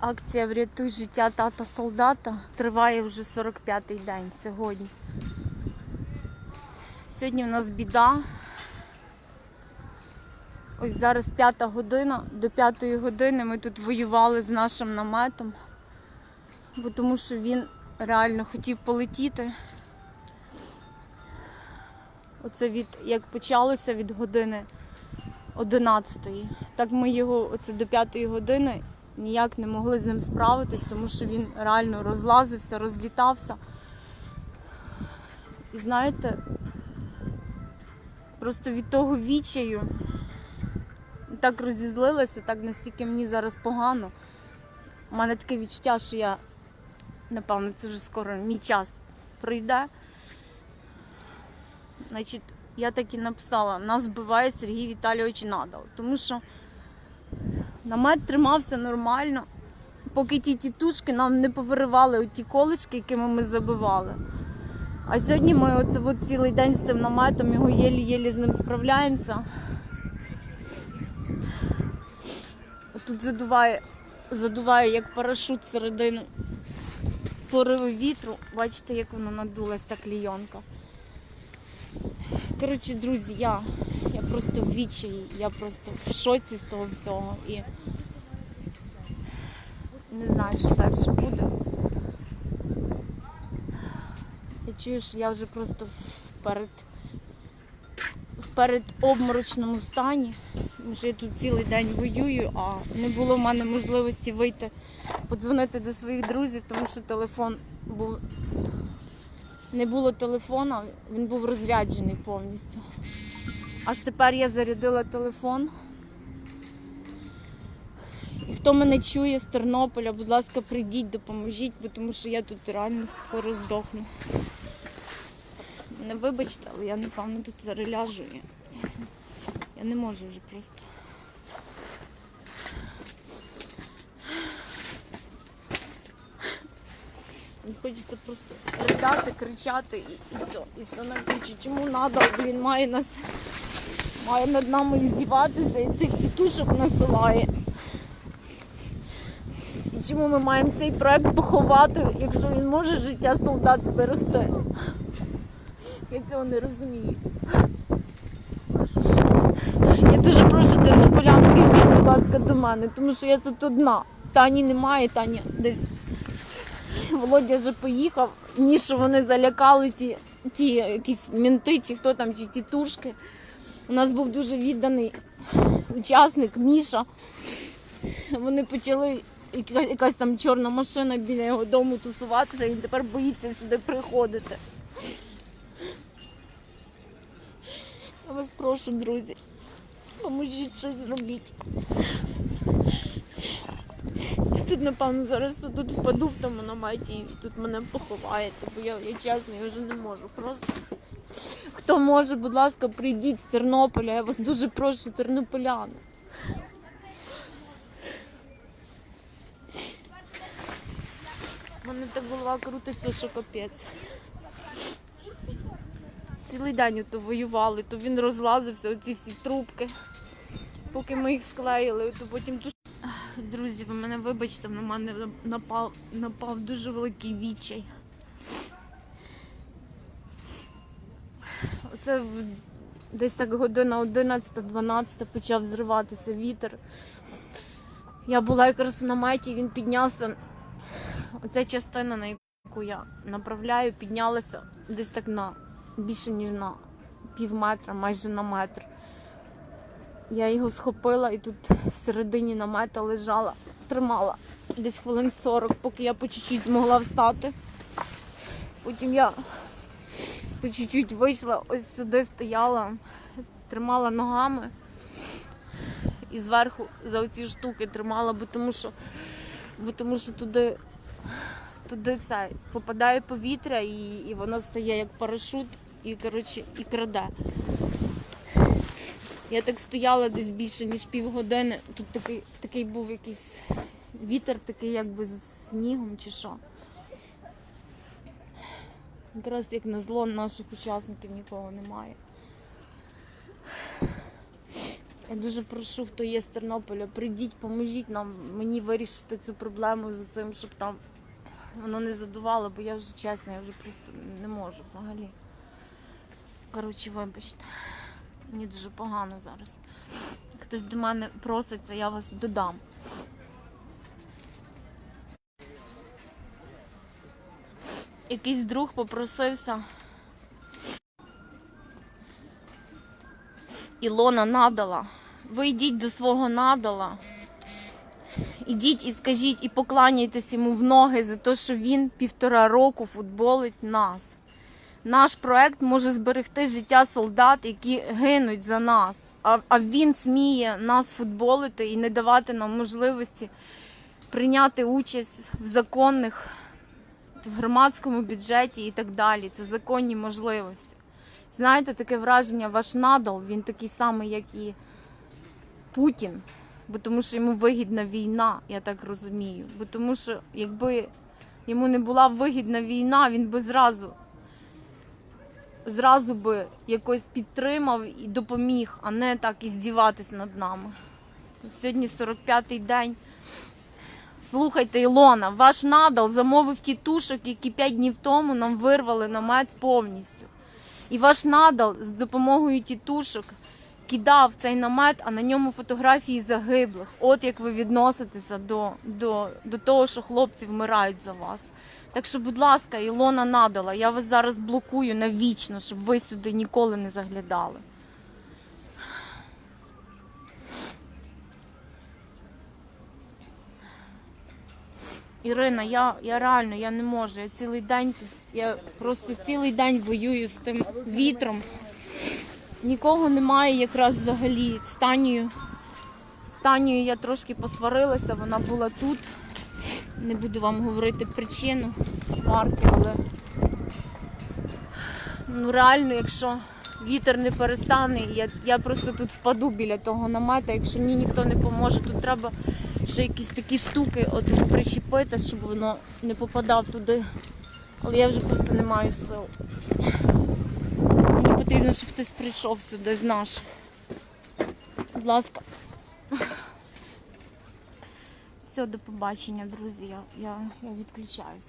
Акція Врятуй життя тата солдата триває вже 45-й день сьогодні. Сьогодні в нас біда. Ось зараз п'ята година. До п'ятої години ми тут воювали з нашим наметом, бо тому що він реально хотів полетіти. Оце від як почалося від години 11. Так ми його оце до 5 години ніяк не могли з ним справитись, тому що він реально розлазився, розлітався. І знаєте, просто від того відчаю так розізлилася, так настільки мені зараз погано. У мене таке відчуття, що я, напевно, це вже скоро мій час пройде. Значить, я так і написала, нас вбиває Сергій Віталійович Надал. Тому що намет тримався нормально, поки ті тітушки нам не повиривали ті колишки, якими ми забивали. А сьогодні ми оце от цілий день з цим наметом, його єлі-єлі з ним справляємося. Тут задуває, задуває як парашут середину пориви вітру. Бачите, як воно надулася клійонка. Коротше, друзі, я просто в відчаї, я просто в шоці з того всього і не знаю, що далі буде. Я чую, що я вже просто вперед, вперед обморочному стані, тому я тут цілий день воюю, а не було в мене можливості вийти, подзвонити до своїх друзів, тому що телефон був не було телефона, він був розряджений повністю. Аж тепер я зарядила телефон. І хто мене чує з Тернополя, будь ласка, прийдіть, допоможіть, бо тому що я тут реально скоро здохну. Не вибачте, але я напевно тут зараз ляжу. Я не можу вже просто. Хочеться просто ридати, кричати і, і все. І все на. Чому надо, блін, має нас має над нами здіватися і цих тітушок насилає. І чому ми маємо цей проект поховати, якщо він може життя солдат зберегти? Я цього не розумію. Я дуже прошу тернополян, прийдіть, будь ласка, до мене, тому що я тут одна. Тані немає, Таня десь Володя вже поїхав. Ні, що вони залякали ті, ті якісь мінти чи хто там, ті тітушки. У нас був дуже відданий учасник Міша. Вони почали яка- якась там чорна машина біля його дому тусуватися, він тепер боїться сюди приходити. Я вас прошу, друзі, поможіть щось зробіть. Тут, напевно, зараз тут впаду в тому наметі і тут мене поховаєте, бо я, я чесно, я вже не можу. Просто хто може, будь ласка, прийдіть з Тернополя. Я вас дуже прошу, тернополяни. Мене так голова крутиться, що капець. Цілий день то воювали, то він розлазився, оці всі трубки. Поки ми їх склеїли, то потім туш... Друзі, ви мене вибачте, на мене напав, напав дуже великий відчай. Оце в- десь так година 11-12 почав зриватися вітер. Я була якраз в наметі, він піднявся. Оця частина, на яку я направляю, піднялася десь так на більше ніж на пів метра, майже на метр. Я його схопила і тут всередині намета лежала, тримала десь хвилин 40, поки я по чуть-чуть змогла встати. Потім я по чуть-чуть вийшла, ось сюди стояла, тримала ногами і зверху за оці штуки тримала, бо тому що, бо тому що туди, туди це попадає повітря і, і воно стає як парашут і, коротше, і краде. Я так стояла десь більше, ніж півгодини. Тут такий, такий був якийсь вітер, такий якби з снігом чи що. Якраз як на зло наших учасників нікого немає. Я дуже прошу, хто є з Тернополя, прийдіть, поможіть нам мені вирішити цю проблему з цим, щоб там воно не задувало, бо я вже чесно, я вже просто не можу взагалі. Коротше, вибачте. Мені дуже погано зараз. Хтось до мене проситься, я вас додам. Якийсь друг попросився. Ілона надала. Ви йдіть до свого надала. Ідіть і скажіть, і покланяйтесь йому в ноги за те, що він півтора року футболить нас. Наш проект може зберегти життя солдат, які гинуть за нас. А, а він сміє нас футболити і не давати нам можливості прийняти участь в законних, в громадському бюджеті і так далі. Це законні можливості. Знаєте, таке враження, ваш надал, він такий самий, як і Путін. Бо тому що йому вигідна війна, я так розумію. Бо тому що якби йому не була вигідна війна, він би зразу, зразу би якось підтримав і допоміг, а не так і здіватись над нами. Сьогодні 45-й день. Слухайте, Ілона, ваш надал замовив тітушок, які 5 днів тому нам вирвали намет повністю. І ваш надал з допомогою тітушок кидав цей намет, а на ньому фотографії загиблих. От як ви відноситеся до, до, до того, що хлопці вмирають за вас. Так що, будь ласка, Ілона надала, я вас зараз блокую навічно, щоб ви сюди ніколи не заглядали. Ірина, я, я реально я не можу. Я цілий день тут, я просто цілий день воюю з тим вітром. Нікого немає якраз взагалі. З Танією. З Танією я трошки посварилася, вона була тут. Не буду вам говорити причину сварки, але ну реально, якщо вітер не перестане, я, я просто тут впаду біля того намета, якщо мені ніхто не поможе, тут треба ще якісь такі штуки от причепити, щоб воно не попадав туди. Але я вже просто не маю сил. Мені потрібно, щоб хтось прийшов сюди з наших. Будь ласка. Все, до побачення, друзі. Я, я, відключаюся.